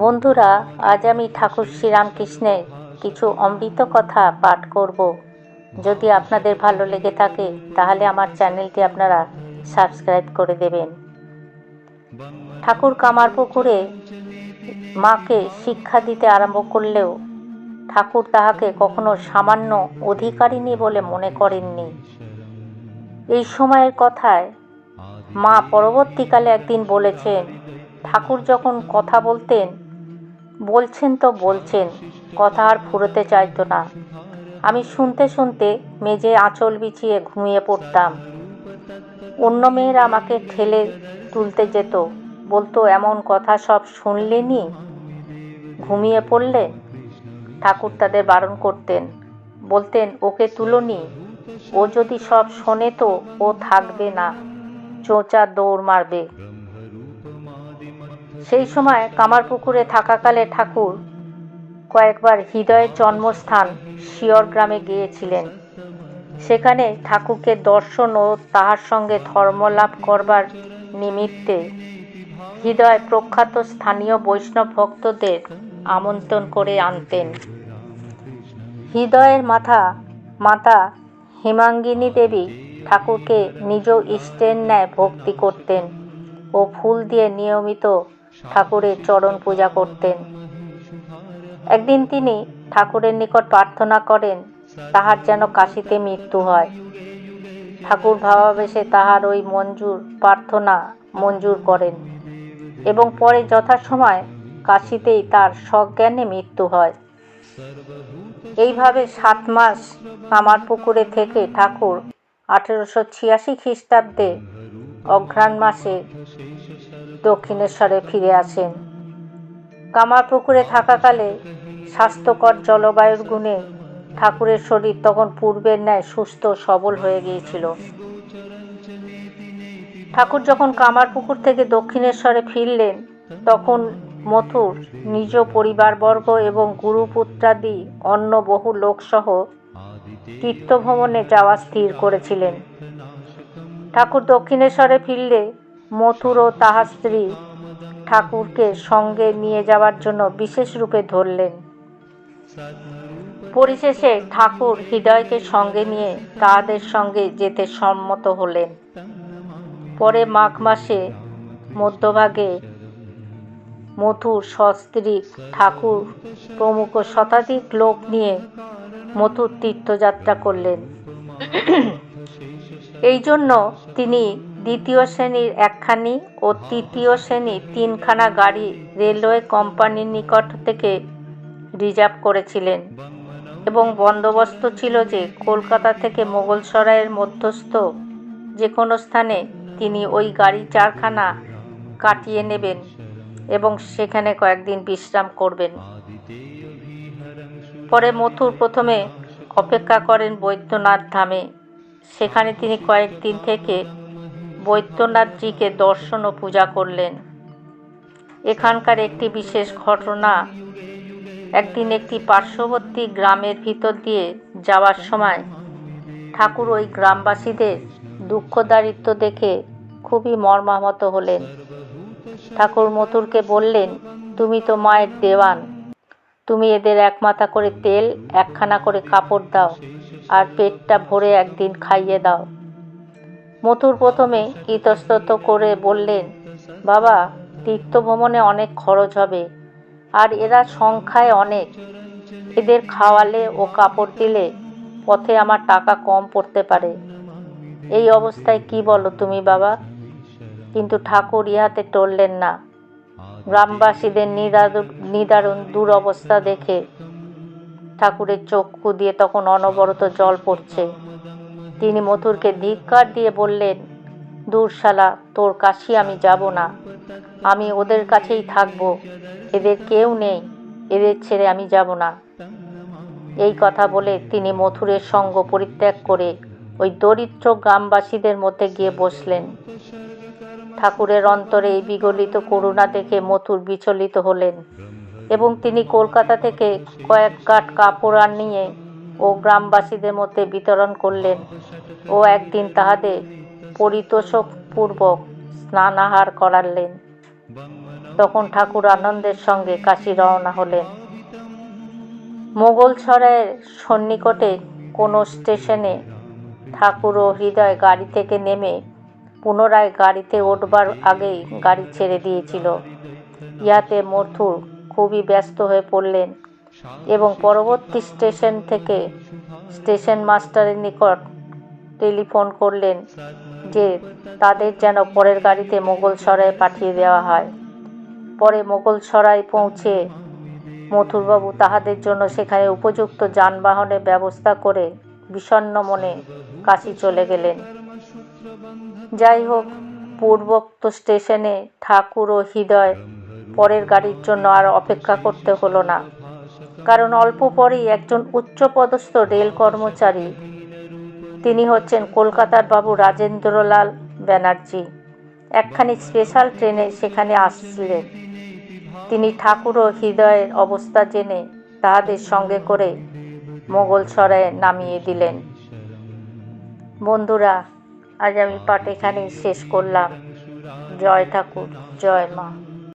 বন্ধুরা, আজ আমি ঠাকুর শ্রীরামকৃষ্ণের কিছু অমৃত কথা পাঠ করব। যদি আপনাদের ভালো লেগে থাকে, তাহলে আমার চ্যানেলটি আপনারা সাবস্ক্রাইব করে দেবেন। ঠাকুর কামারপুকুরে মাকে শিক্ষা দিতে আরম্ভ করলেও ঠাকুর তাহাকে কখনো সামান্য অধিকারিণী বলে মনে করেননি। এই সময়ের কথায় মা পরবর্তীকালে একদিন বলেছেন ঠাকুর যখন কথা বলতেন, বলছেন তো বলছেন, কথা আর ফুরোতে চাইতো না। আমি শুনতে শুনতে মেজে আঁচল বিছিয়ে ঘুমিয়ে পড়তাম। অন্য মেয়েরা আমাকে ঠেলে তুলতে যেত। বলতো, এমন কথা সব শুনলেনি ঘুমিয়ে পড়লে? ঠাকুর তাদের বারণ করতেন। বলতেন, ওকে তুলোনি ও যদি সব শোনে তো ও থাকবে না। চোঁচা দৌড় মারবে। সেই সময় কামারপুকুরে থাকাকালে ঠাকুর কয়েকবার হৃদয়ের জন্মস্থান শিয়র গ্রামে গিয়েছিলেন। সেখানে ঠাকুরকে দর্শন ও তাহার সঙ্গে ধর্মলাভ করবার নিমিত্তে হৃদয় প্রখ্যাত স্থানীয় বৈষ্ণব ভক্তদের আমন্ত্রণ করে আনতেন। হৃদয়ের মাথা, মাতা হেমাঙ্গিনী দেবী ঠাকুরকে নিজ ইষ্টের ন্যায় ভক্তি করতেন ও ফুল দিয়ে নিয়মিত ঠাকুরের চরণ পূজা করতেন। একদিন তিনি ঠাকুরের নিকট প্রার্থনা করেন, তাহার যেন কাশিতে মৃত্যু হয়। ঠাকুর ভাবাবেশে তাহার ওই মঞ্জুর প্রার্থনা মঞ্জুর করেন এবং পরে যথাসময় কাশিতেই তার সজ্ঞানে মৃত্যু হয়। এইভাবে সাত মাস কামার পুকুরে থেকে ঠাকুর আঠেরোশো ছিয়াশি খ্রিস্টাব্দে অঘ্রাণ মাসে দক্ষিণেশ্বরে ফিরে আসেন। কামারপুকুরে থাকাকালে স্বাস্থ্যকর জলবায়ুর গুণে ঠাকুরের শরীর তখন পূর্বের ন্যায় সুস্থ সবল হয়ে গিয়েছিল। ঠাকুর যখন কামারপুকুর থেকে দক্ষিণেশ্বরে ফিরলেন, তখন মথুর নিজ পরিবারবর্গ এবং গুরুপুত্রাদি অন্য বহু লোকসহ তীর্থভ্রমণে যাওয়া স্থির করেছিলেন। ঠাকুর দক্ষিণেশ্বরে ফিরলে মথুর ও তাহার স্ত্রী ঠাকুরকে সঙ্গে নিয়ে যাওয়ার জন্য বিশেষ রূপে ধরলেন। পরিশেষে ঠাকুর হৃদয়কে সঙ্গে নিয়ে তাহাদের সঙ্গে যেতে সম্মত হলেন। পরে মাঘ মাসে মধ্যভাগে মথুর সস্ত্রী ঠাকুর প্রমুখ শতাধিক লোক নিয়ে মথুর তীর্থযাত্রা করলেন। এই জন্য তিনি দ্বিতীয় শ্রেণির একখানি ও তৃতীয় শ্রেণির তিনখানা গাড়ি রেলওয়ে কোম্পানির নিকট থেকে রিজার্ভ করেছিলেন এবং বন্দোবস্ত ছিল যে কলকাতা থেকে মোগলসরাইয়ের মধ্যস্থ যে কোনো স্থানে তিনি ওই গাড়ি চারখানা কাটিয়ে নেবেন এবং সেখানে কয়েকদিন বিশ্রাম করবেন। পরে মথুর প্রথমে অপেক্ষা করেন বৈদ্যনাথ ধামে। সেখানে তিনি কয়েকদিন থেকে বৈদ্যনাথজিকে দর্শন ও পূজা করলেন। এখানকার একটি বিশেষ ঘটনা, একদিন একটি পার্শ্ববর্তী গ্রামের ভিতর দিয়ে যাওয়ার সময় ঠাকুর ওই গ্রামবাসীদের দুঃখ দারিদ্র দেখে খুবই মর্মাহত হলেন। ঠাকুর মথুরকে বললেন, তুমি তো মায়ের দেওয়ান। তুমি এদের এক মাথা করে তেল, একখানা করে কাপড় দাও। আর পেটটা ভরে একদিন খাইয়ে দাও। মথুর প্রথমে ইতস্তত করে বললেন, বাবা তীর্থভ্রমণে অনেক খরচ হবে, আর এরা সংখ্যায় অনেক। এদের খাওয়ালে ও কাপড় দিলে পথে আমার টাকা কম পড়তে পারে। এই অবস্থায় কি বলো তুমি, বাবা? কিন্তু ঠাকুর ইহাতে টললেন না। গ্রামবাসীদের নিদারুণ দুরবস্থা দেখে ঠাকুরের চক্ষু দিয়ে তখন অনবরত জল পড়ছে। তিনি মথুরকে ধিক্কার দিয়ে বললেন দূরশালা তোর কাশি আমি যাব না। আমি ওদের কাছেই থাকব। এদের কেউ নেই। এদের ছেড়ে আমি যাব না। এই কথা বলে তিনি মথুরের সঙ্গ পরিত্যাগ করে ওই দরিদ্র গ্রামবাসীদের মধ্যে গিয়ে বসলেন। ঠাকুরের অন্তরে এই বিগলিত করুণা দেখে মথুর বিচলিত হলেন। এবং তিনি কলকাতা থেকে কয়েক কাঠ কাপড় আনিয়ে ও গ্রামবাসীদের মধ্যে বিতরণ করলেন ও একদিন তাহাদের পরিতোষকপূর্বক স্নানাহার করালেন। তখন ঠাকুর আনন্দের সঙ্গে কাশি রওনা হলেন। মোগলসরাইয়ের সন্নিকটে কোনো স্টেশনে ঠাকুর ও হৃদয় গাড়ি থেকে নেমে পুনরায় গাড়িতে উঠবার আগেই গাড়ি ছেড়ে দিয়েছিল। ইহাতে মথুর খুবই ব্যস্ত হয়ে পড়লেন এবং পরবর্তী স্টেশন থেকে স্টেশন মাস্টারের নিকট টেলিফোন করলেন যে তাদের যেন পরের গাড়িতে মোগলসরায় পাঠিয়ে দেওয়া হয়। পরে মোগলসরাই পৌঁছে মথুরবাবু তাহাদের জন্য সেখানে উপযুক্ত যানবাহনের ব্যবস্থা করে বিষণ্ণ মনে কাশি চলে গেলেন। যাই হোক, পূর্বোক্ত স্টেশনে ঠাকুর ও হৃদয় পরের গাড়ির জন্য আর অপেক্ষা করতে হলো না। কারণ অল্প পরেই একজন উচ্চপদস্থ রেল কর্মচারী, তিনি হচ্ছেন কলকাতার বাবু রাজেন্দ্রলাল ব্যানার্জি। একখানি স্পেশাল ট্রেনে সেখানে আসছিলেন। তিনি ঠাকুর ও হৃদয়ের অবস্থা জেনে তাহাদের সঙ্গে করে মোগলসরায়ে নামিয়ে দিলেন। বন্ধুরা, আজ আমি পাঠ এখানেই শেষ করলাম। জয় ঠাকুর, জয় মা।